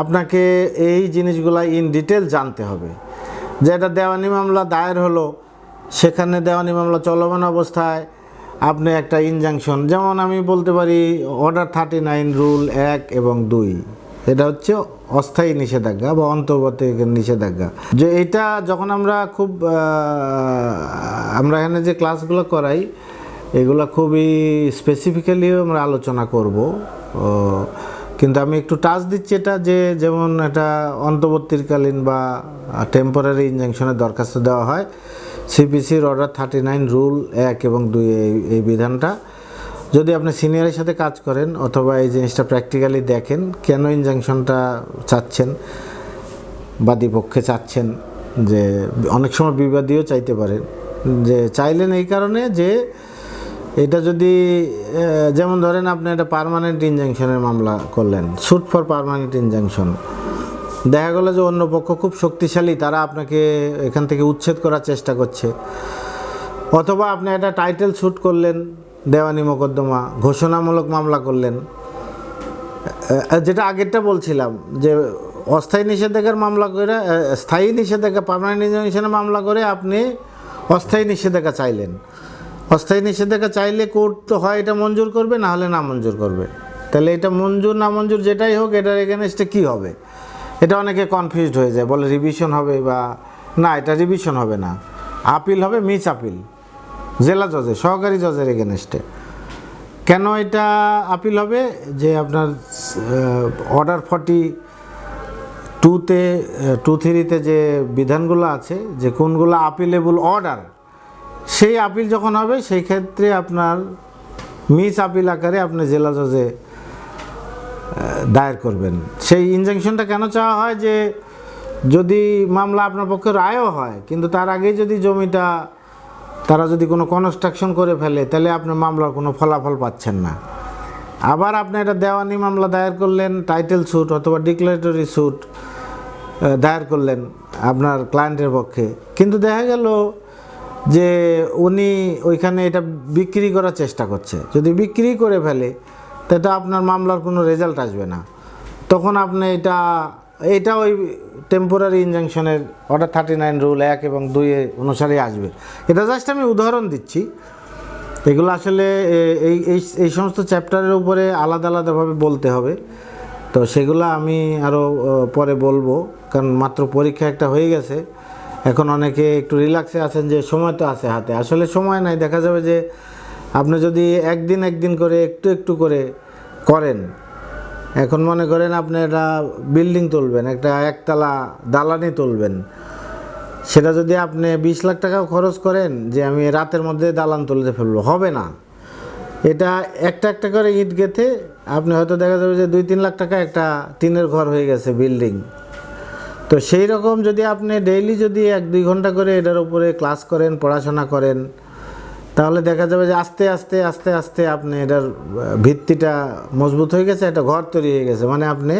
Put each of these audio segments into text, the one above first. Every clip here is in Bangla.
আপনাকে এই জিনিসগুলো ইন ডিটেল জানতে হবে। যে এটা দেওয়ানি মামলা, দায়ের হলো, সেখানে দেওয়ানি মামলা চলমান অবস্থায় আপনি একটা ইনজাংশন যেমন আমি বলতে পারি অর্ডার থার্টি নাইন রুল এক এবং দুই। এটা হচ্ছে অস্থায়ী নিষেধাজ্ঞা বা অন্তর্বর্তী নিষেধাজ্ঞা। যে এটা যখন আমরা খুব আমরা এখানে যে ক্লাসগুলো করাই, এগুলো খুবই স্পেসিফিক্যালিও আমরা আলোচনা করব। কিন্তু আমি একটু টাচ দিচ্ছি এটা যে যেমন এটা অন্তর্বর্তীকালীন বা টেম্পোরারি ইনজাংশনের দরখাস্ত দেওয়া হয়। সিপিসির অর্ডার থার্টি নাইন রুল এক এবং দুই এই বিধানটা। যদি আপনি সিনিয়রের সাথে কাজ করেন অথবা এই জিনিসটা প্র্যাকটিক্যালি দেখেন, কেন ইনজাংশনটা চাচ্ছেন বাদীপক্ষে চাচ্ছেন যে অনেক সময় বিবাদীও চাইতে পারেন যে চাইলেন এই কারণে যে এটা যদি যেমন ধরেন আপনি একটা পার্মানেন্ট ইনজাংশনের মামলা করলেন স্যুট ফর পারমানেন্ট ইনজাংশন দেখা গেলো যে অন্য পক্ষ খুব শক্তিশালী, তারা আপনাকে এখান থেকে উচ্ছেদ করার চেষ্টা করছে। অথবা আপনি একটা টাইটেল শ্যুট করলেন, দেওয়ানি মোকদ্দমা, ঘোষণামূলক মামলা করলেন। যেটা আগেরটা বলছিলাম, যে অস্থায়ী নিষেধাজ্ঞার মামলা করে স্থায়ী নিষেধাজ্ঞা পারমানেন্ট ইনজাংশনে মামলা করে আপনি অস্থায়ী নিষেধাজ্ঞা চাইলেন। অস্থায়ী নিষেধাজ্ঞা চাইলে কোর্ট তো হয় এটা মঞ্জুর করবে, না হলে না মঞ্জুর করবে। তাহলে এটা মঞ্জুর না মঞ্জুর যেটাই হোক, এটার এগেনস্টে কী হবে? এটা অনেকে কনফিউজড হয়ে যায়, বলে রিভিশন হবে বা, না, এটা রিভিশন হবে না। আপিল হবে মিস আপিল জেলা জজে সহকারী জজের এগেনস্টে কেন এটা আপিল হবে? যে আপনার অর্ডার ফর্টি টুতে টু থ্রিতে যে বিধানগুলো আছে, যে কোনগুলো আপিলেবল অর্ডার সেই আপিল যখন হবে, সেই ক্ষেত্রে আপনার মিস আপিল আকারে আপনি জেলা জজে দায়ের করবেন। সেই ইনজেকশনটা কেন চাওয়া হয় যে, যদি মামলা আপনার পক্ষে রায়ও হয়, কিন্তু তার আগেই যদি জমিটা, তারা যদি কোনো কনস্ট্রাকশন করে ফেলে, তাহলে আপনার মামলার কোনো ফলাফল পাচ্ছেন না। আবার আপনি এটা দেওয়ানি মামলা দায়ের করলেন টাইটেল স্যুট অথবা ডিক্লারেটরি স্যুট দায়ের করলেন আপনার ক্লায়েন্টের পক্ষে। কিন্তু দেখা গেল যে উনি ওইখানে এটা বিক্রি করার চেষ্টা করছে। যদি বিক্রি করে ফেলে তা তো আপনার মামলার কোনো রেজাল্ট আসবে না। তখন আপনি এটা এটা ওই টেম্পোরারি ইনজাংশনের অর্ডার থার্টি নাইন রুল এক এবং দুই অনুসারে আসবে। এটা জাস্ট আমি উদাহরণ দিচ্ছি। এগুলো আসলে এই এই সমস্ত চ্যাপ্টারের উপরে আলাদা আলাদাভাবে বলতে হবে। তো সেগুলো আমি আরও পরে বলব। কারণ মাত্র পরীক্ষা একটা হয়ে গেছে। এখন অনেকে একটু রিল্যাক্সে আছেন যে সময় তো আছে হাতে। আসলে সময় নাই, দেখা যাবে যে আপনি যদি একদিন একদিন করে একটু একটু করে করেন, এখন মনে করেন আপনি একটা বিল্ডিং তুলবেন, একটা একতলা দালানি তুলবেন। সেটা যদি আপনি বিশ লাখ টাকাও খরচ করেন যে আমি রাতের মধ্যে দালান তুলে ফেলব, হবে না। এটা একটা একটা করে ইট গেথে আপনি হয়তো দেখা যাবে যে দুই তিন লাখ টাকা একটা টিনের ঘর হয়ে গেছে বিল্ডিং তো সেই রকম যদি আপনি ডেইলি যদি এক, দুই ঘণ্টা করে এটার উপরে ক্লাস করেন, পড়াশোনা করেন, তাহলে দেখা যাবে যে আস্তে আস্তে আস্তে আস্তে আপনি এটার ভিত্তিটা মজবুত হয়ে গেছে, একটা ঘর তৈরি হয়ে গেছে। মানে আপনি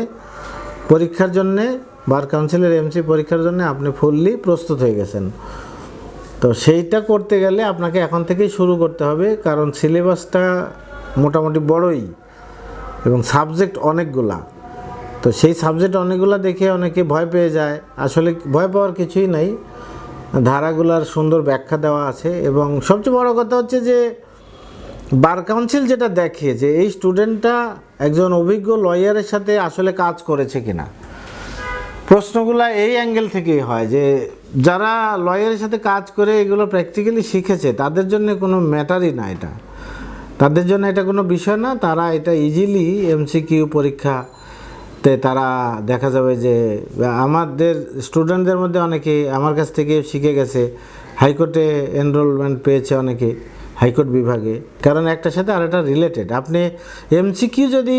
পরীক্ষার জন্যে, বার কাউন্সিলের এমসি পরীক্ষার জন্য আপনি ফুললি প্রস্তুত হয়ে গেছেন। তো সেইটা করতে গেলে আপনাকে এখন থেকেই শুরু করতে হবে, কারণ সিলেবাসটা মোটামুটি বড়ই এবং সাবজেক্ট অনেকগুলা। তো সেই সাবজেক্ট অনেকগুলা দেখে অনেকে ভয় পেয়ে যায়। আসলে ভয় পাওয়ার কিছুই নাই। ধারাগুলার সুন্দর ব্যাখ্যা দেওয়া আছে এবং সবচেয়ে বড় কথা হচ্ছে যে, বার কাউন্সিল যেটা দেখে যে এই স্টুডেন্টটা একজন অভিজ্ঞ লয়ারের সাথে আসলে কাজ করেছে কিনা। প্রশ্নগুলো এই অ্যাঙ্গেল থেকেই হয় যে, যারা লয়ারের সাথে কাজ করে এগুলো প্র্যাকটিক্যালি শিখেছে, তাদের জন্য কোনো ম্যাটারই না এটা। তাদের জন্য এটা কোনো বিষয় না, তারা এটা ইজিলি এমসিকিউ পরীক্ষাতে তারা দেখা যাবে যে আমাদের স্টুডেন্টদের মধ্যে অনেকে আমার কাছ থেকে শিখে গেছে, হাইকোর্টে এনরোলমেন্ট পেয়েছে অনেকে, হাইকোর্ট বিভাগে। কারণ একটার সাথে আরেকটা রিলেটেড আপনি এমসিকিউ যদি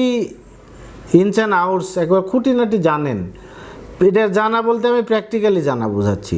ইনস অ্যান্ড আউটস একবার খুঁটিনাটি জানেন, এটা জানা বলতে আমি প্র্যাকটিক্যালি জানা বোঝাচ্ছি।